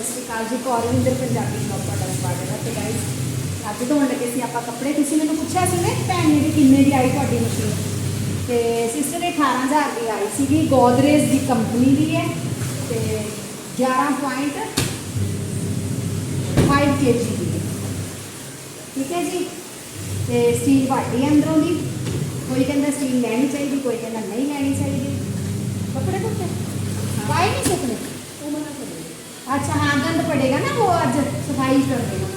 ਸਤਿ ਸ਼੍ਰੀ ਅਕਾਲ ਜੀ ਕੌਰਵਿੰਦਰ ਪੰਜਾਬੀ ਬਲੌਗ ਤੁਹਾਡਾ ਸਵਾਗਤ ਹੈ। ਤੇ ਗਾਇਸ ਅੱਜ ਧੋਣ ਲੱਗੇ ਸੀ ਆਪਾਂ ਕੱਪੜੇ। ਤੁਸੀਂ ਮੈਨੂੰ ਪੁੱਛਿਆ ਸੀ ਨਾ, ਭੈਣ ਨੇ ਵੀ ਕਿੰਨੇ ਦੀ ਆਈ ਤੁਹਾਡੀ ਮਸ਼ੀਨ ਤੇ ਸਿਸਟਰ ਨੇ 18000 ਦੀ ਆਈ ਸੀਗੀ, ਗੋਦਰੇਜ ਦੀ ਕੰਪਨੀ ਦੀ ਹੈ। ਤੇ 11.5 kg ਦੀ ਹੈ। ਠੀਕ ਹੈ ਜੀ? ਤੇ ਸਟੀਲ ਭਾਂਡੀ ਹੈ ਅੰਦਰੋਂ ਦੀ। ਕੋਈ ਕਹਿੰਦਾ ਸਟੀਲ ਲੈਣੀ ਚਾਹੀਦੀ, ਕੋਈ ਕਹਿੰਦਾ ਨਹੀਂ ਲੈਣੀ ਚਾਹੀਦੀ। ਕੱਪੜੇ ਧੋਤੇ? ਪਾਏ ਨਹੀਂ ਸੁੱਕਨੇ ਉਹ ਮਨਾ ਕਰ अच्छा हाँ गंद पड़ेगा ना वो आज सफाई कर देना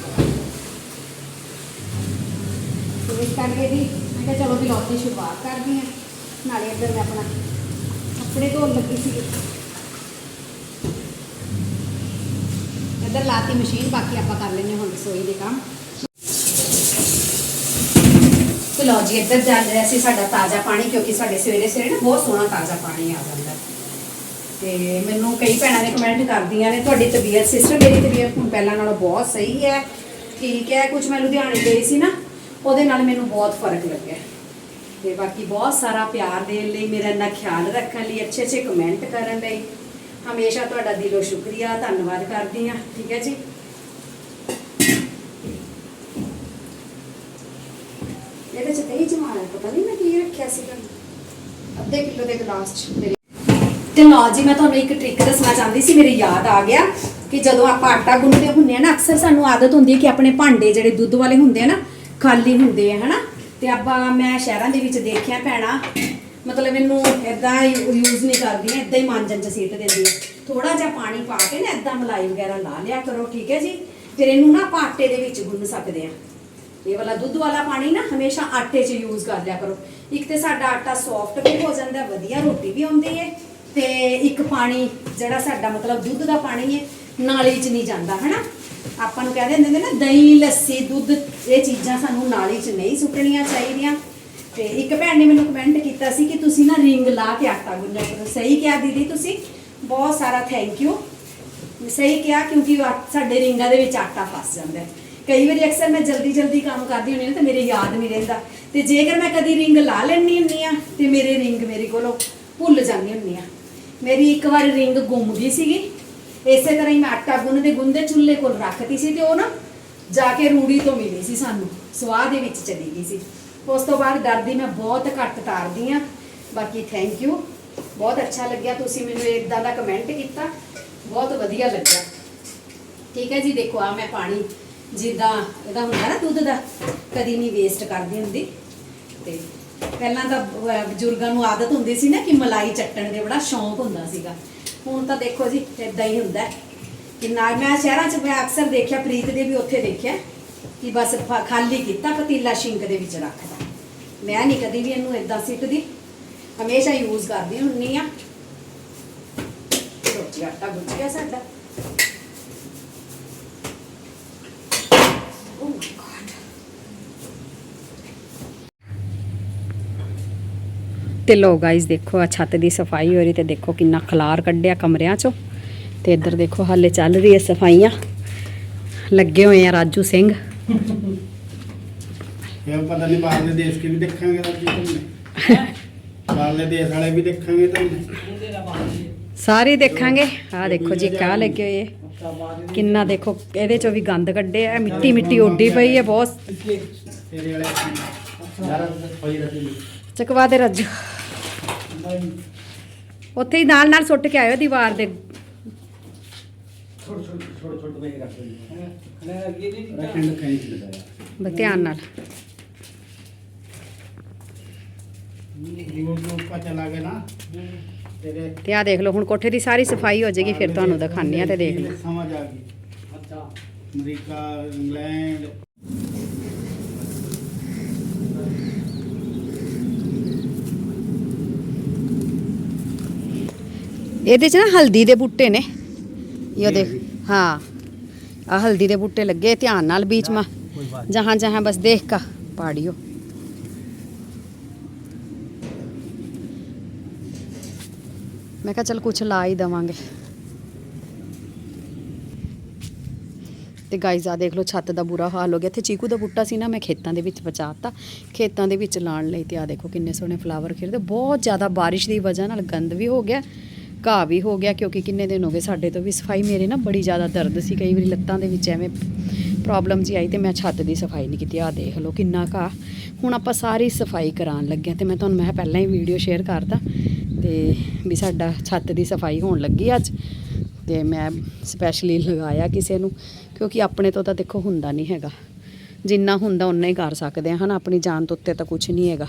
तो इस करके भी मैं कहा चलो ब्लॉग की शुरुआत कर दी है नाले इधर मैं अपना कपड़े धोन लगी सी इधर लाती मशीन बाकी आप कर लेंगे हम रसोई के काम ਤੇ ਲਓ ਜੀ ਇੱਧਰ ਚੱਲ ਰਿਹਾ ਸੀ ਸਾਡਾ ਤਾਜ਼ਾ ਪਾਣੀ ਕਿਉਂਕਿ ਸਾਡੇ ਸਵੇਰੇ ਸਵੇਰੇ ਨਾ ਬਹੁਤ ਸੋਹਣਾ ਤਾਜ਼ਾ ਪਾਣੀ ਆ ਜਾਂਦਾ ਤੇ ਮੈਨੂੰ ਕਈ ਭੈਣਾਂ ਨੇ ਕਮੈਂਟ ਕਰਦੀਆਂ ਨੇ, ਤੁਹਾਡੀ ਤਬੀਅਤ ਸਿਸਟਰ ਮੇਰੀ ਤਬੀਅਤ ਹੁਣ ਪਹਿਲਾਂ ਨਾਲੋਂ ਬਹੁਤ ਸਹੀ ਹੈ। ਠੀਕ ਹੈ ਕੁਝ ਮੈਂ ਲੁਧਿਆਣੇ ਗਈ ਸੀ ਨਾ, ਉਹਦੇ ਨਾਲ ਮੈਨੂੰ ਬਹੁਤ ਫ਼ਰਕ ਲੱਗਿਆ। ਤੇ ਬਾਕੀ ਬਹੁਤ ਸਾਰਾ ਪਿਆਰ ਦੇਣ ਲਈ, ਮੇਰਾ ਇੰਨਾ ਖਿਆਲ ਰੱਖਣ ਲਈ, ਅੱਛੇ ਅੱਛੇ ਕਮੈਂਟ ਕਰਨ ਲਈ। ਹਮੇਸ਼ਾ ਤੁਹਾਡਾ ਦਿਲੋਂ ਸ਼ੁਕਰੀਆ, ਧੰਨਵਾਦ ਕਰਦੀ ਹਾਂ। ਠੀਕ ਹੈ ਜੀ? ਇਹਦੇ ਚ ਦਹੀਂ ਜਮਾਣਾ ਪਤਾ ਨਹੀਂ ਮੈਂ ਕੀ ਰੱਖਿਆ ਸੀਗਾ। ਅੱਧੇ ਕਿਲੋ ਦੇ ਗਲਾਸ ਚ ਤੇ ਲਓ ਜੀ ਮੈਂ ਤੁਹਾਨੂੰ ਇੱਕ ਟ੍ਰਿਕ ਦੱਸਣਾ ਚਾਹੁੰਦੀ ਸੀ, ਮੇਰੇ ਯਾਦ ਆ ਗਿਆ ਕਿ ਜਦੋਂ ਆਪਾਂ ਆਟਾ ਗੁੰਨਦੇ ਹੁੰਦੇ ਆ ਨਾ, ਅਕਸਰ ਸਾਨੂੰ ਆਦਤ ਹੁੰਦੀ ਹੈ ਕਿ ਆਪਣੇ ਭਾਂਡੇ ਜਿਹੜੇ ਦੁੱਧ ਵਾਲੇ ਹੁੰਦੇ ਆ ਨਾ, ਖਾਲੀ ਹੁੰਦੇ ਆ, ਹਨਾ? ਤੇ ਆਪਾਂ ਮੈਂ ਸ਼ਹਿਰਾਂ ਦੇ ਵਿੱਚ ਦੇਖਿਆ ਭੈਣਾ, ਮਤਲਬ ਇਹਨੂੰ ਇਦਾਂ ਯੂਜ਼ ਨਹੀਂ ਕਰਦੀਆਂ ਇਦਾਂ ਹੀ ਮਾਂਜਣ ਚ ਸੀਟ ਦਿੰਦੀ ਥੋੜਾ ਜਿਹਾ ਪਾਣੀ ਪਾ ਕੇ ਨਾ ਇਦਾਂ ਮਲਾਈ ਵਗੈਰਾ ਲਾ ਲਿਆ ਕਰੋ, ਠੀਕ ਹੈ ਜੀ? ਫਿਰ ਇਹਨੂੰ ਨਾ ਆਪਾਂ ਆਟੇ ਦੇ ਵਿੱਚ ਗੁੰਨ ਸਕਦੇ ਆ। ਇਹ ਵਾਲਾ ਦੁੱਧ ਵਾਲਾ ਪਾਣੀ ਨਾ ਹਮੇਸ਼ਾ ਆਟੇ 'ਚ ਯੂਜ਼ ਕਰ ਲਿਆ ਕਰੋ। ਇੱਕ ਤੇ ਸਾਡਾ ਆਟਾ ਸੌਫਟ ਵੀ ਹੋ ਜਾਂਦਾ, ਵਧੀਆ ਰੋਟੀ ਵੀ ਆਉਂਦੀ ਹੈ। ਤੇ ਇੱਕ ਪਾਣੀ ਜਿਹੜਾ ਸਾਡਾ ਮਤਲਬ ਦੁੱਧ ਦਾ ਪਾਣੀ ਹੈ, ਨਾਲੀ 'ਚ ਨਹੀਂ ਜਾਂਦਾ, ਹਨਾ? ਆਪਾਂ ਨੂੰ ਕਹਿੰਦੇ ਹੁੰਦੇ ਨੇ ਨਾ, ਦਹੀਂ, ਲੱਸੀ, ਦੁੱਧ, ਇਹ ਚੀਜ਼ਾਂ ਸਾਨੂੰ ਨਾਲੀ 'ਚ ਨਹੀਂ ਸੁੱਟਣੀਆਂ ਚਾਹੀਦੀਆਂ। ਤੇ ਇੱਕ ਭੈਣ ਨੇ ਮੈਨੂੰ ਕਮੈਂਟ ਕੀਤਾ ਸੀ ਕਿ ਤੁਸੀਂ ਨਾ ਰਿੰਗ ਲਾ ਕੇ ਆਟਾ ਗੁੰਨਿਆ ਕਰੋ। ਸਹੀ ਕਿਹਾ ਦੀਦੀ ਤੁਸੀਂ। ਬਹੁਤ ਸਾਰਾ ਥੈਂਕ ਯੂ ਸਹੀ ਕਿਹਾ ਕਿਉਂਕਿ ਸਾਡੇ ਰਿੰਗਾਂ ਦੇ ਵਿੱਚ ਆਟਾ ਫਸ ਜਾਂਦਾ ਹੈ। ਕਈ ਵਾਰੀ ਅਕਸਰ ਮੈਂ ਜਲਦੀ ਜਲਦੀ ਕੰਮ ਕਰਦੀ ਹੁੰਦੀ ਹਾਂ ਤੇ ਮੇਰੇ ਯਾਦ ਨਹੀਂ ਰਹਿੰਦਾ। ਤੇ ਜੇਕਰ ਮੈਂ ਕਦੀ ਰਿੰਗ ਲਾ ਲੈਣੀ ਹੁੰਦੀ ਆ ਤੇ ਮੇਰੇ ਰਿੰਗ ਮੇਰੇ ਕੋਲੋਂ ਭੁੱਲ ਜਾਂਦੀ ਹੁੰਦੀ ਆ ਮੇਰੀ ਇੱਕ ਵਾਰ ਰਿੰਗ ਗੁੰਮ ਗਈ ਸੀਗੀ। ਇਸੇ ਤਰ੍ਹਾਂ ਹੀ ਮੈਂ ਆਟਾ ਗੁੰਨਦੇ ਗੁੰਦੇ ਚੁੱਲ੍ਹੇ ਕੋਲ ਰੱਖਤੀ ਸੀ ਤੇ ਉਹ ਨਾ ਜਾ ਕੇ ਰੂੜੀ ਤੋਂ ਮਿਲੀ ਸੀ ਸਾਨੂੰ। ਸਵਾਹ ਦੇ ਵਿੱਚ ਚਲੀ ਗਈ ਸੀ। ਉਸ ਤੋਂ ਬਾਅਦ ਡਰਦੀ ਮੈਂ ਬਹੁਤ ਘੱਟ ਤਾਰਦੀ ਆ ਬਾਕੀ ਥੈਂਕ ਯੂ ਬਹੁਤ ਅੱਛਾ ਲੱਗਿਆ ਤੁਸੀਂ ਮੈਨੂੰ ਇਦਾਂ ਦਾ ਕਮੈਂਟ ਕੀਤਾ। ਬਹੁਤ ਵਧੀਆ ਲੱਗਿਆ। ਠੀਕ ਹੈ ਜੀ, ਦੇਖੋ ਆ ਮੈਂ ਪਾਣੀ ਜਿੱਦਾਂ ਇਹਦਾ ਹੁੰਦਾ ਨਾ ਦੁੱਧ ਦਾ, ਕਦੀ ਨਹੀਂ ਵੇਸਟ ਕਰਦੀ ਹੁੰਦੀ। ਤੇ ਪਹਿਲਾਂ ਤਾਂ ਬਜ਼ੁਰਗਾਂ ਨੂੰ ਆਦਤ ਹੁੰਦੀ ਸੀ ਨਾ ਕਿ ਮਲਾਈ ਚੱਟਣ ਦੇ ਬੜਾ ਸ਼ੌਂਕ ਹੁੰਦਾ ਸੀਗਾ। ਹੁਣ ਤਾਂ ਦੇਖੋ ਜੀ ਇਦਾਂ ਹੀ ਹੁੰਦਾ। ਕਿ ਨਾ ਮੈਂ ਸ਼ਹਿਰਾਂ 'ਚ ਮੈਂ ਅਕਸਰ ਦੇਖਿਆ, ਪ੍ਰੀਤ ਦੇ ਵੀ ਉੱਥੇ ਦੇਖਿਆ, ਕਿ ਬਸ ਖਾਲੀ ਕੀਤਾ ਪਤੀਲਾ ਸ਼ਿੰਕ ਦੇ ਵਿੱਚ ਰੱਖਦਾ। ਮੈਂ ਨਹੀਂ ਕਦੀ ਵੀ ਇਹਨੂੰ ਇਦਾਂ ਸਿੱਟਦੀ। ਹਮੇਸ਼ਾ ਯੂਜ਼ ਕਰਦੀ ਹੁੰਨੀ ਆ। ਰੋਟੀ ਆਟਾ ਗੁੱਝ ਗਿਆ ਸਾਡਾ। ਤੇ ਲੋ ਗਾਇਸ ਦੇਖੋ ਆ ਛੱਤ ਦੀ ਸਫ਼ਾਈ ਹੋ ਰਹੀ ਤੇ ਦੇਖੋ ਕਿੰਨਾ ਖਲਾਰ ਕੱਢਿਆ ਕਮਰਿਆਂ ਚੋਂ। ਤੇ ਇੱਧਰ ਦੇਖੋ ਹਾਲੇ ਚੱਲ ਰਹੀ ਹੈ ਸਫਾਈਆਂ। ਲੱਗੇ ਹੋਏ ਆ ਰਾਜੂ ਸਿੰਘ। ਇਹ ਪਤਾ ਨਹੀਂ ਬਾਹਰਲੇ ਦੇਸ਼ ਕੇ ਵੀ ਦੇਖਾਂਗੇ ਤਾਂ ਕੀ ਤੁਮਨੇ ਬਾਹਰਲੇ ਦੇਸ਼ ਵਾਲੇ ਵੀ ਦੇਖਾਂਗੇ ਤਾਂ। ਸਾਰੇ ਦੇਖਾਂਗੇ। ਆ ਦੇਖੋ ਜੀ ਕਾਹ ਲੱਗੇ ਹੋਏ ਕਿੰਨਾ ਦੇਖੋ ਇਹਦੇ ਚੋਂ ਵੀ ਗੰਦ ਕੱਢਿਆ ਮਿੱਟੀ ਮਿੱਟੀ ਉੱਡੀ ਪਈ ਹੈ ਬਹੁਤ। ਤੇਰੇ ਵਾਲੇ। ਚਕਵਾ ਦੇ ਰਾਜੂ। ਉੱਥੇ ਹੀ ਨਾਲ ਨਾਲ ਸੁੱਟ ਕੇ ਆਇਓ ਦੀਵਾਰ ਦੇ। ਛੋਟ ਛੋਟ ਛੋਟ ਛੋਟ ਬਈ ਰੱਖ ਦੇ ਰੱਖਣ ਕਹੀਂ ਲਗਾਇਆ ਬਸ ਧਿਆਨ ਨਾਲ। ਰਿਮੋਟ ਨੂੰ ਉੱਪਰ ਚਲਾ ਗਿਆ ਨਾ ਤੇਰੇ ਤੇ ਆ ਦੇਖ ਲਓ, ਹੁਣ ਕੋਠੇ ਦੀ ਸਾਰੀ ਸਫ਼ਾਈ ਹੋ ਜਾਏਗੀ, ਫਿਰ ਤੁਹਾਨੂੰ ਦਿਖਾਉਂਦੇ ਆ ਤੇ ਦੇਖ ਲਓ। ਸਮਝ ਆ ਗਈ। ਅੱਛਾ। America, England. ਇਹਦੇ 'ਚ ਨਾ ਹਲਦੀ ਦੇ ਬੂਟੇ ਨੇ। ਇਹ ਦੇਖ ਹਾਂ। ਆ ਹਲਦੀ ਦੇ ਬੂਟੇ ਲੱਗੇ ਧਿਆਨ ਨਾਲ ਬੀਚ ਮਾ। ਜਹਾਂ ਜਹਾਂ ਬਸ ਦੇਖ ਕਾ ਪਾੜਿਓ। ਮੈਂ ਕਿਹਾ ਚਲ ਕੁਛ ਲਾ ਹੀ ਦਵਾਂਗੇ। ਤੇ ਗਾਈਜ਼ ਆ ਦੇਖ ਲਓ ਛੱਤ ਦਾ ਬੁਰਾ ਹਾਲ ਹੋ ਗਿਆ। ਇੱਥੇ ਚੀਕੂ ਦਾ ਬੂਟਾ ਸੀ ਨਾ ਮੈਂ ਖੇਤਾਂ ਦੇ ਵਿੱਚ ਬਚਾਤਾ। ਖੇਤਾਂ ਦੇ ਵਿੱਚ ਲਾਣ ਲਈ ਤੇ ਆ ਦੇਖੋ ਕਿੰਨੇ ਸੋਹਣੇ ਫਲਾਵਰ ਖਿੜਦੇ। ਬਹੁਤ ਜ਼ਿਆਦਾ ਬਾਰਿਸ਼ ਦੀ ਵਜ੍ਹਾ ਨਾਲ ਗੰਦ ਵੀ ਹੋ ਗਿਆ। ਘਾਹ ਵੀ ਹੋ ਗਿਆ, ਕਿਉਂਕਿ ਕਿੰਨੇ ਦਿਨ ਹੋ ਗਏ ਸਾਡੇ ਤੋਂ ਵੀ ਸਫ਼ਾਈ ਮੇਰੇ ਨਾ ਬੜੀ ਜ਼ਿਆਦਾ ਦਰਦ ਸੀ, ਕਈ ਵਾਰੀ ਲੱਤਾਂ ਦੇ ਵਿੱਚ ਐਵੇਂ ਪ੍ਰੋਬਲਮ ਜੀ ਆਈ ਤੇ ਮੈਂ ਛੱਤ ਦੀ ਸਫ਼ਾਈ ਨਹੀਂ ਕੀਤੀ ਆ ਦੇਖ ਲਓ ਕਿੰਨਾ ਘਾਹ। ਹੁਣ ਆਪਾਂ ਸਾਰੀ ਸਫ਼ਾਈ ਕਰਾਉਣ ਲੱਗੇ ਹਾਂ ਤੇ ਮੈਂ ਤੁਹਾਨੂੰ, ਮੈਂ ਕਿਹਾ ਪਹਿਲਾਂ ਹੀ ਵੀਡੀਓ ਸ਼ੇਅਰ ਕਰਤਾ ਤੇ ਵੀ ਸਾਡਾ ਛੱਤ ਦੀ ਸਫ਼ਾਈ ਹੋਣ ਲੱਗੀ ਅੱਜ ਤੇ ਮੈਂ ਸਪੈਸ਼ਲੀ ਲਗਾਇਆ ਕਿਸੇ ਨੂੰ, ਕਿਉਂਕਿ ਆਪਣੇ ਤੋਂ ਤਾਂ ਦੇਖੋ ਹੁੰਦਾ ਨਹੀਂ ਹੈਗਾ। ਜਿੰਨਾ ਹੁੰਦਾ ਉਨਾ ਹੀ ਕਰ ਸਕਦੇ ਆ ਹਨਾ, ਆਪਣੀ ਜਾਨ ਤੋਂ ਉੱਤੇ ਤਾਂ ਕੁਝ ਨਹੀਂ ਹੈਗਾ।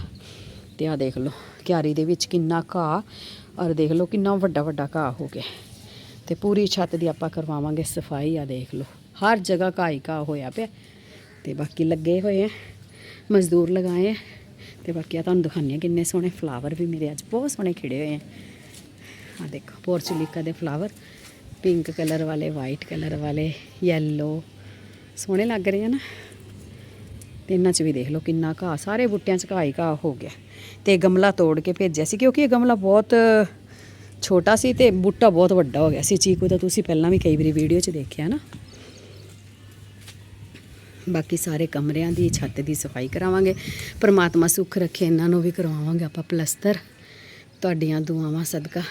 ਤੇ ਆ ਦੇਖ ਲਓ। ਕਿਆਰੀ ਦੇ ਵਿੱਚ ਕਿੰਨਾ ਘਾਹ, ਔਰ ਦੇਖ ਲਓ ਕਿੰਨਾ ਵੱਡਾ ਵੱਡਾ ਘਾਹ ਹੋ ਗਿਆ। ਤੇ ਪੂਰੀ ਛੱਤ ਦੀ ਆਪਾਂ ਕਰਵਾਵਾਂਗੇ ਸਫ਼ਾਈ ਆ ਦੇਖ ਲਓ। ਹਰ ਜਗ੍ਹਾ ਘਾਹ ਹੀ ਘਾਹ ਹੋਇਆ ਪਿਆ। ਤੇ ਬਾਕੀ ਲੱਗੇ ਹੋਏ ਆ, ਮਜ਼ਦੂਰ ਲਗਾਏ ਆ। ਤੇ ਬਾਕੀ ਆ ਤੁਹਾਨੂੰ ਦਿਖਾਉਂਦੀ ਹਾਂ ਕਿੰਨੇ ਸੋਹਣੇ ਫਲਾਵਰ ਵੀ ਮੇਰੇ ਅੱਜ। ਬਹੁਤ ਸੋਹਣੇ ਖਿੜੇ ਹੋਏ ਆ। ਆ ਦੇਖੋ ਪੋਰਚੁਲੀਕਾ ਦੇ ਫਲਾਵਰ ਪਿੰਕ ਕਲਰ ਵਾਲੇ ਵਾਈਟ ਕਲਰ ਵਾਲੇ ਯੈਲੋ ਸੋਹਣੇ ਲੱਗ ਰਹੇ ਆ ਨਾ। ਤੇ ਇਹਨਾਂ 'ਚ ਵੀ ਦੇਖ ਲਓ ਕਿੰਨਾ ਘਾਹ, ਸਾਰੇ ਬੂਟਿਆਂ 'ਚ ਘਾਹ ਹੀ ਘਾਹ ਹੋ ਗਿਆ। ਤੇ ਗਮਲਾ ਤੋੜ ਕੇ ਭੇਜਿਆ ਸੀ ਕਿਉਂਕਿ ਇਹ ਗਮਲਾ ਬਹੁਤ ਛੋਟਾ ਸੀ ਤੇ ਬੂਟਾ ਬਹੁਤ ਵੱਡਾ ਹੋ ਗਿਆ ਸੀ। ਚੀਕੂ ਤਾਂ ਤੁਸੀਂ ਪਹਿਲਾਂ ਵੀ ਕਈ ਵਾਰੀ ਵੀਡੀਓ 'ਚ ਦੇਖਿਆ ਨਾ। ਬਾਕੀ ਸਾਰੇ ਕਮਰਿਆਂ ਦੀ, ਛੱਤ ਦੀ ਸਫ਼ਾਈ ਕਰਾਵਾਂਗੇ। ਪਰਮਾਤਮਾ ਸੁੱਖ ਰੱਖੇ, ਇਹਨਾਂ ਨੂੰ ਵੀ ਕਰਵਾਵਾਂਗੇ ਆਪਾਂ ਪਲਸਤਰ। ਤੁਹਾਡੀਆਂ ਦੁਆਵਾਂ ਸਦਕਾ।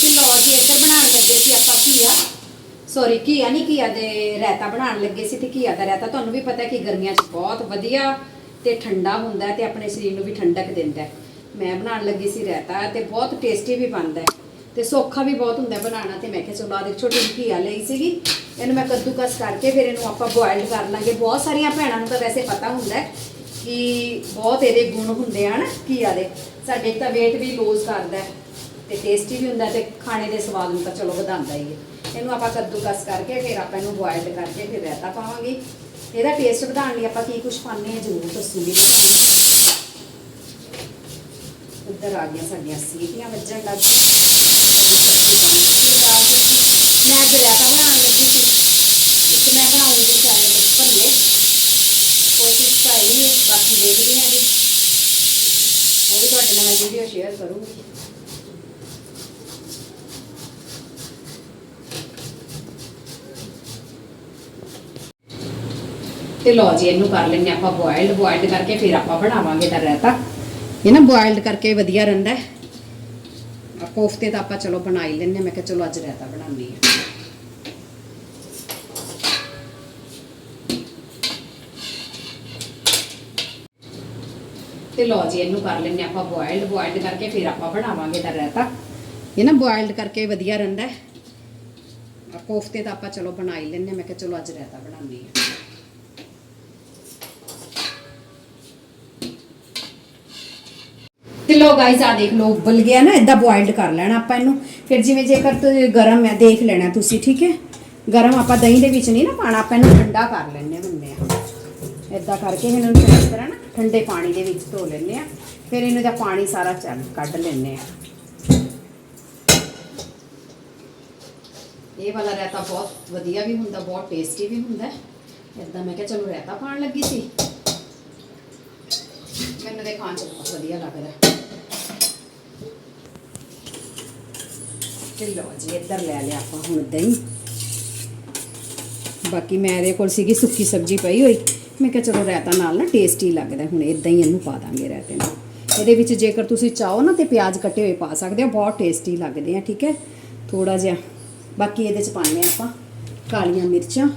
ਕਿ ਜੀ, ਇੱਧਰ ਬਣਾਉਣ ਲੱਗੇ ਸੀ ਆਪਾਂ ਘੀਆ। ਸੌਰੀ ਘੀਆ ਨਹੀਂ ਘੀਆ ਦੇ ਰਾਇਤਾ ਬਣਾਉਣ ਲੱਗੇ ਸੀ ਤੇ ਘੀਆ ਦਾ ਰਾਇਤਾ ਤੁਹਾਨੂੰ ਵੀ ਪਤਾ ਕਿ ਗਰਮੀਆਂ 'ਚ ਬਹੁਤ ਵਧੀਆ ਤੇ ਠੰਡਾ ਹੁੰਦਾ ਹੈ ਤੇ ਆਪਣੇ ਸਰੀਰ ਨੂੰ ਵੀ ਠੰਡਕ ਦਿੰਦਾ ਹੈ। ਮੈਂ ਬਣਾਉਣ ਲੱਗੀ ਸੀ ਰਾਇਤਾ ਤੇ ਬਹੁਤ ਟੇਸਟੀ ਵੀ ਬਣਦਾ ਹੈ ਤੇ ਸੌਖਾ ਵੀ ਬਹੁਤ ਹੁੰਦਾ ਬਣਾਉਣਾ ਤੇ ਮੈਂ ਕਿਹਾ ਚਲੋ ਆਹ ਇੱਕ ਛੋਟੀ ਜਿਹੀ ਘੀਆ ਲਈ ਸੀਗੀ, ਇਹਨੂੰ ਮੈਂ ਕੱਦੂਕਸ ਕਰਕੇ ਫਿਰ ਇਹਨੂੰ ਆਪਾਂ ਬੋਇਲਡ ਕਰ ਲਾਂਗੇ। ਬਹੁਤ ਸਾਰੀਆਂ ਭੈਣਾਂ ਨੂੰ ਤਾਂ ਵੈਸੇ ਪਤਾ ਹੁੰਦਾ ਕਿ ਬਹੁਤ ਇਹਦੇ ਗੁਣ ਹੁੰਦੇ ਹਨ ਘੀਆ ਦੇ। ਸਾਡੇ ਤਾਂ weight ਵੀ ਲੂਜ਼ ਕਰਦਾ ਹੈ ਤੇ ਟੇਸਟੀ ਵੀ ਹੁੰਦਾ ਤੇ ਖਾਣੇ ਦੇ ਸਵਾਦ ਨੂੰ ਤਾਂ ਚਲੋ ਵਧਾਉਂਦਾ ਹੀ ਹੈ। ਇਹਨੂੰ ਆਪਾਂ ਕੱਦੂਕਸ ਕਰਕੇ ਫਿਰ ਆਪਾਂ ਇਹਨੂੰ ਬੋਇਲਡ ਕਰਕੇ ਫਿਰ ਰਾਇਤਾ ਪਾਵਾਂਗੇ। ਇਹਦਾ ਟੇਸਟ ਵਧਾਉਣ ਲਈ ਆਪਾਂ ਕੀ ਕੁਝ ਪਾਉਂਦੇ ਹਾਂ ਜ਼ਰੂਰ ਦੱਸੂਗੀ। ਉੱਧਰ ਆ ਗਈਆਂ ਸਾਡੀਆਂ ਸੀਟੀਆਂ ਵੱਜਣ ਲੱਗ ਮੈਂ ਅੱਜ ਰਾਇਤਾ ਬਣਾਉਣ ਲੱਗੀ ਸੀ। ਇੱਕ ਮੈਂ ਬਣਾਉਂਗੀ ਚਾਹੇ ਭੱਲੇ। ਕੋਸ਼ਿਸ਼ ਤਾਂ ਬਾਕੀ ਦੇਖਦੇ ਹਾਂ ਜੀ। ਉਹ ਵੀ ਤੁਹਾਡੇ ਨਾਲ ਵੀਡੀਓ ਸ਼ੇਅਰ ਕਰੂੰਗੀ। ਤੇ ਲਓ ਜੀ, ਇਹਨੂੰ ਕਰ ਲੈਂਦੇ ਆਪਾਂ ਬੋਇਲਡ ਬੋਇਲਡ ਕਰਕੇ ਫਿਰ ਆਪਾਂ ਬਣਾਵਾਂਗੇ ਦਾ ਰਾਇਤਾ। ਇਹ ਨਾ ਬੋਇਲਡ ਕਰਕੇ ਵਧੀਆ ਰਹਿੰਦਾ ਹੈ। ਕੋਫਤੇ ਤਾਂ ਆਪਾਂ ਚਲੋ ਬਣਾ ਹੀ ਲੈਂਦੇ ਹਾਂ। ਮੈਂ ਕਿਹਾ ਚਲੋ ਅੱਜ ਰਾਇਤਾ ਬਣਾਉਂਦੀ ਹਾਂ। ਤੇ ਲਓ ਜੀ, ਇਹਨੂੰ ਕਰ ਲੈਂਦੇ ਆਪਾਂ ਬੋਇਲਡ ਬੋਇਲਡ ਕਰਕੇ ਫਿਰ ਆਪਾਂ ਬਣਾਵਾਂਗੇ ਦਾ ਰਾਇਤਾ। ਇਹ ਨਾ ਬੋਇਲਡ ਕਰਕੇ ਵਧੀਆ ਰਹਿੰਦਾ ਹੈ। ਕੋਫਤੇ ਤਾਂ ਆਪਾਂ ਚਲੋ ਬਣਾ ਹੀ ਲੈਂਦੇ ਹਾਂ। ਮੈਂ ਕਿਹਾ ਚਲੋ ਅੱਜ ਰਾਇਤਾ ਬਣਾਉਂਦੀ ਹਾਂ ਤੇ ਲੋ ਗਾਇਸ ਆ ਦੇਖ ਲੋ ਉਬਲ ਗਿਆ ਨਾ ਇਦਾਂ ਬੋਇਲਡ ਕਰ ਲੈਣਾ ਆਪਾਂ ਇਹਨੂੰ। ਫਿਰ ਜਿਵੇਂ ਜੇਕਰ ਤੁਸੀਂ ਗਰਮ ਹੈ ਦੇਖ ਲੈਣਾ ਤੁਸੀਂ, ਠੀਕ ਹੈ? ਗਰਮ ਆਪਾਂ ਦਹੀਂ ਦੇ ਵਿੱਚ ਨਹੀਂ ਨਾ ਪਾਣਾ ਆਪਾਂ ਇਹਨੂੰ ਠੰਡਾ ਕਰ ਲੈਣੇ ਹੁੰਦੇ ਆ। ਇਦਾਂ ਕਰਕੇ ਇਹਨਾਂ ਨੂੰ ਚੰਗੀ ਤਰ੍ਹਾਂ ਨਾ ਠੰਡੇ ਪਾਣੀ ਦੇ ਵਿੱਚ ਧੋ ਲੈਣੇ ਆ ਫਿਰ ਇਹਨੂੰ ਦਾ ਪਾਣੀ ਸਾਰਾ ਚੱਲ ਕੱਢ ਲੈਣੇ ਆ ਇਹ ਵਾਲਾ ਰਾਇਤਾ ਬਹੁਤ ਵਧੀਆ ਵੀ ਹੁੰਦਾ, ਬਹੁਤ ਟੇਸਟੀ ਵੀ ਹੁੰਦਾ। ਇਦਾਂ ਮੈਂ ਕਿਹਾ ਚਲੋ ਰਾਇਤਾ ਪਾਣ ਲੱਗੀ ਸੀ। ਮੈਨੂੰ ਦੇ ਖਾਣ ਚ ਬਹੁਤ ਵਧੀਆ ਲੱਗਦਾ ਤੇ ਲਓ ਜੀ, ਇੱਧਰ ਲੈ ਲਿਆ ਆਪਾਂ ਹੁਣ ਦਹੀਂ। ਬਾਕੀ ਮੈਂ ਇਹਦੇ ਕੋਲ ਸੀਗੀ ਸੁੱਕੀ ਸਬਜ਼ੀ ਪਈ ਹੋਈ। ਮੈਂ ਕਿਹਾ ਚਲੋ ਰਾਇਤਾ ਨਾਲ ਨਾ ਟੇਸਟੀ ਲੱਗਦਾ, ਹੁਣ ਇਦਾਂ ਹੀ ਇਹਨੂੰ ਪਾ ਦਾਂਗੇ ਰਾਇਤੇ ਨੂੰ ਇਹਦੇ ਵਿੱਚ ਜੇਕਰ ਤੁਸੀਂ ਚਾਹੋ ਨਾ ਤੇ ਪਿਆਜ਼ ਕੱਟੇ ਹੋਏ ਪਾ ਸਕਦੇ ਹੋ, ਬਹੁਤ ਟੇਸਟੀ ਲੱਗਦੇ ਆ, ਠੀਕ ਹੈ? ਥੋੜਾ ਜਿਹਾ। ਬਾਕੀ ਇਹਦੇ ਚ ਪਾਉਂਦੇ ਹਾਂ ਆਪਾਂ ਕਾਲੀਆਂ ਮਿਰਚਾਂ,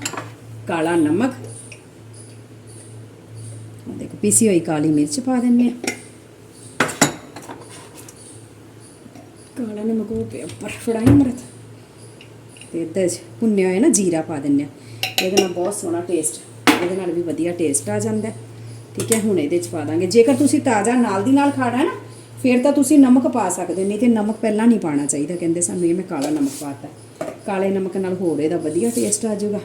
ਕਾਲਾ ਨਮਕ। ਦੇਖੋ, ਪੀਸੀ ਹੋਈ ਕਾਲੀ ਮਿਰਚ ਪਾ ਦਿੰਨੇ ਆ। ਕਾਲਾ ਨਮਕ ਉਹ ਪਿਆ ਤੇ ਇਹਦੇ ਚ ਭੁੰਨਿਆ ਹੋਇਆ ਨਾ ਜੀਰਾ ਪਾ ਦਿੰਨੇ ਆ। ਇਹਦੇ ਨਾਲ ਬਹੁਤ ਸੋਹਣਾ ਟੇਸਟ ਇਹਦੇ ਨਾਲ ਵੀ ਵਧੀਆ ਟੇਸਟ ਆ ਜਾਂਦਾ ਠੀਕ ਹੈ, ਹੁਣ ਇਹਦੇ ਚ ਪਾ ਦਾਂਗੇ। ਜੇਕਰ ਤੁਸੀਂ ਤਾਜ਼ਾ ਨਾਲ ਦੀ ਨਾਲ ਖਾਣਾ ਹੈ ਨਾ, ਫਿਰ ਤਾਂ ਤੁਸੀਂ ਨਮਕ ਪਾ ਸਕਦੇ ਨਹੀਂ ਤੇ ਨਮਕ ਪਹਿਲਾਂ ਨਹੀਂ ਪਾਣਾ ਚਾਹੀਦਾ। ਕਹਿੰਦੇ ਸਾਨੂੰ ਇਹ ਮੈਂ ਕਾਲਾ ਨਮਕ ਪਾਤਾ ਕਾਲੇ ਨਮਕ ਨਾਲ ਹੋਰ ਇਹਦਾ ਵਧੀਆ ਟੇਸਟ ਆ ਜਾਊਗਾ।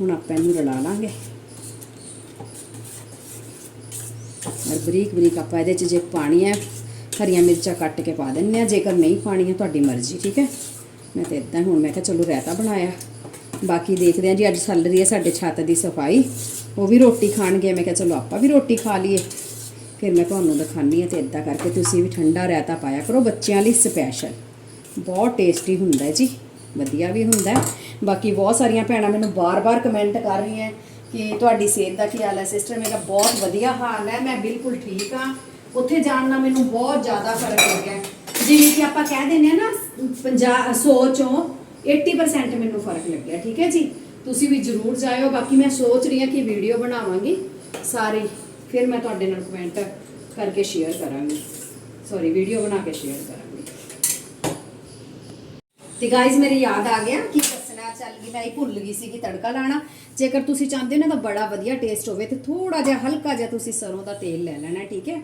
ਹੁਣ ਆਪਾਂ ਇਹਨੂੰ ਰਲਾ ਲਾਂਗੇ। ਔਰ ਬਰੀਕ ਬਰੀਕ ਆਪਾਂ ਇਹਦੇ ਚ ਜੇ ਪਾਣੀ ਹੈ ਹਰੀਆਂ ਮਿਰਚਾਂ ਕੱਟ ਕੇ ਪਾ ਦਿੰਨੇ ਆ ਜੇਕਰ ਨਹੀਂ ਪਾਣੀ ਹੈ ਤੁਹਾਡੀ ਮਰਜ਼ੀ, ਠੀਕ ਹੈ? ਮੈਂ ਤੇ ਇਦਾਂ ਹੁਣ ਮੈਂ ਕਿਹਾ ਚਲੋ ਰਾਇਤਾ ਬਣਾਇਆ। ਬਾਕੀ ਦੇਖਦੇ ਆ ਜੀ, ਅੱਜ ਚੱਲ ਰਹੀ ਹੈ ਸਾਡੇ ਛੱਤ ਦੀ ਸਫ਼ਾਈ। ਉਹ ਵੀ ਰੋਟੀ ਖਾਣਗੇ। ਮੈਂ ਕਿਹਾ ਚਲੋ ਆਪਾਂ ਵੀ ਰੋਟੀ ਖਾ ਲਈਏ। ਫਿਰ ਮੈਂ ਤੁਹਾਨੂੰ ਦਿਖਾਣੀ ਹੈ ਤੇ ਇਦਾਂ ਕਰਕੇ ਤੁਸੀਂ ਵੀ ਠੰਡਾ ਰਾਇਤਾ ਪਾਇਆ ਕਰੋ। ਬੱਚਿਆਂ ਲਈ ਸਪੈਸ਼ਲ। ਬਹੁਤ ਟੇਸਟੀ ਹੁੰਦਾ ਜੀ। ਵਧੀਆ ਵੀ ਹੁੰਦਾ ਬਾਕੀ ਬਹੁਤ ਸਾਰੀਆਂ ਭੈਣਾਂ ਮੈਨੂੰ ਬਾਰ-ਬਾਰ ਕਮੈਂਟ ਕਰ ਰਹੀਆਂ ਕਿ ਤੁਹਾਡੀ ਸਿਹਤ ਦਾ ਕੀ ਹਾਲ ਹੈ ਸਿਸਟਰ ਮੇਰਾ ਬਹੁਤ ਵਧੀਆ ਹਾਲ ਹੈ, ਮੈਂ ਬਿਲਕੁਲ ਠੀਕ ਹਾਂ। ਉੱਥੇ ਜਾਣ ਨਾਲ ਮੈਨੂੰ ਬਹੁਤ ਜ਼ਿਆਦਾ ਫ਼ਰਕ ਲੱਗਿਆ ਜਿਵੇਂ ਕਿ ਆਪਾਂ ਕਹਿ ਦਿੰਦੇ ਆ ਨਾ 50 100 ਚੋਂ 80% ਮੈਨੂੰ ਫ਼ਰਕ ਲੱਗਿਆ, ਠੀਕ ਹੈ ਜੀ? ਤੁਸੀਂ ਵੀ ਜਰੂਰ ਜਾਇਓ, ਬਾਕੀ ਮੈਂ ਸੋਚ ਰਹੀ ਹਾਂ ਕਿ ਵੀਡੀਓ ਬਣਾਵਾਂਗੀ। ਸਾਰੀ, ਫਿਰ ਮੈਂ ਤੁਹਾਡੇ ਨਾਲ ਕਮੈਂਟ ਕਰਕੇ ਸ਼ੇਅਰ ਕਰਾਂਗੀ। ਸੌਰੀ ਵੀਡੀਓ ਬਣਾ ਕੇ ਸ਼ੇਅਰ ਕਰਾਂਗੀ। ਤੇ ਗਾਇਜ਼ ਮੇਰੇ ਯਾਦ ਆ ਗਿਆ ਕਿ ਚੱਲ ਗਈ, ਮੈਂ ਇਹ ਭੁੱਲ ਗਈ ਸੀ ਕਿ ਤੜਕਾ ਲਾਣਾ ਜੇਕਰ ਤੁਸੀਂ ਚਾਹੁੰਦੇ ਹੋ ਨਾ ਤਾਂ ਬੜਾ ਵਧੀਆ ਟੇਸਟ ਹੋਵੇ ਤੇ ਥੋੜਾ ਜਿਹਾ ਹਲਕਾ ਜਿਹਾ ਤੁਸੀਂ ਸਰੋਂ ਦਾ ਤੇਲ ਲੈ ਲੈਣਾ, ਠੀਕ ਹੈ?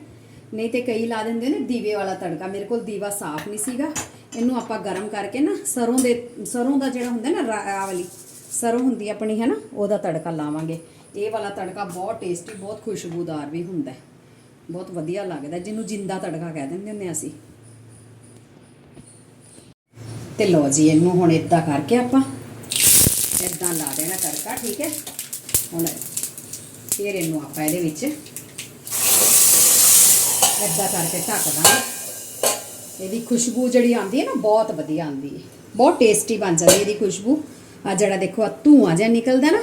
ਨਹੀਂ ਤੇ ਕਈ ਲਾ ਦਿੰਦੇ ਨੇ ਦੀਵੇ ਵਾਲਾ ਤੜਕਾ, ਮੇਰੇ ਕੋਲ ਦੀਵਾ ਸਾਫ਼ ਨਹੀਂ ਸੀਗਾ। ਇਹਨੂੰ ਆਪਾਂ ਗਰਮ ਕਰਕੇ ਨਾ ਸਰੋਂ ਦੇ, ਸਰੋਂ ਦਾ ਜਿਹੜਾ ਹੁੰਦਾ ਨਾ ਰਾ- ਵਾਲੀ, ਸਰੋਂ ਹੁੰਦੀ ਆਪਣੀ ਹੈ ਨਾ ਉਹਦਾ ਤੜਕਾ ਲਾਵਾਂਗੇ। ਇਹ ਵਾਲਾ ਤੜਕਾ ਬਹੁਤ ਟੇਸਟੀ ਬਹੁਤ ਖੁਸ਼ਬੂਦਾਰ ਵੀ ਹੁੰਦਾ ਹੈ। ਬਹੁਤ ਵਧੀਆ ਲੱਗਦਾ, ਜਿਹਨੂੰ ਜਿੰਦਾ ਤੜਕਾ ਕਹਿ ਦਿੰਦੇ ਹੁੰਦੇ ਅਸੀਂ। ਤੇ ਲਓ ਜੀ, ਇਹਨੂੰ ਹੁਣ ਇਦਾਂ ਕਰਕੇ ਆਪਾਂ ਇਦਾਂ ਲਾ ਦੇਣਾ ਤੜਕਾ, ਠੀਕ ਹੈ? ਹੁਣ ਫਿਰ ਇਹਨੂੰ ਆਪਾਂ ਇਹਦੇ ਵਿੱਚ ਇਦਾਂ ਕਰਕੇ ਢੱਕ ਦਾਂਗੇ। ਇਹਦੀ ਖੁਸ਼ਬੂ ਜਿਹੜੀ ਆਉਂਦੀ ਹੈ ਨਾ, ਬਹੁਤ ਵਧੀਆ ਆਉਂਦੀ ਹੈ। ਬਹੁਤ ਟੇਸਟੀ ਬਣ ਜਾਂਦੀ ਹੈ ਇਹਦੀ ਖੁਸ਼ਬੂ। ਆ ਜਿਹੜਾ ਦੇਖੋ ਆ ਧੂਆਂ ਜਿਹਾ ਨਿਕਲਦਾ ਨਾ,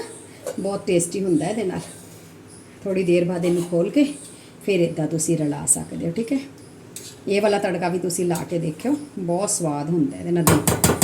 ਬਹੁਤ ਟੇਸਟੀ ਹੁੰਦਾ ਇਹਦੇ ਨਾਲ। ਥੋੜੀ ਦੇਰ ਬਾਅਦ ਇਹਨੂੰ ਖੋਲ ਕੇ ਫਿਰ ਇਦਾਂ ਤੁਸੀਂ ਰਲਾ ਸਕਦੇ ਹੋ, ਠੀਕ ਹੈ? ਇਹ ਵਾਲਾ ਤੜਕਾ ਵੀ ਤੁਸੀਂ ਲਾ ਕੇ ਦੇਖਿਓ, ਬਹੁਤ ਸਵਾਦ ਹੁੰਦਾ ਇਹਦੇ ਨਾਲ।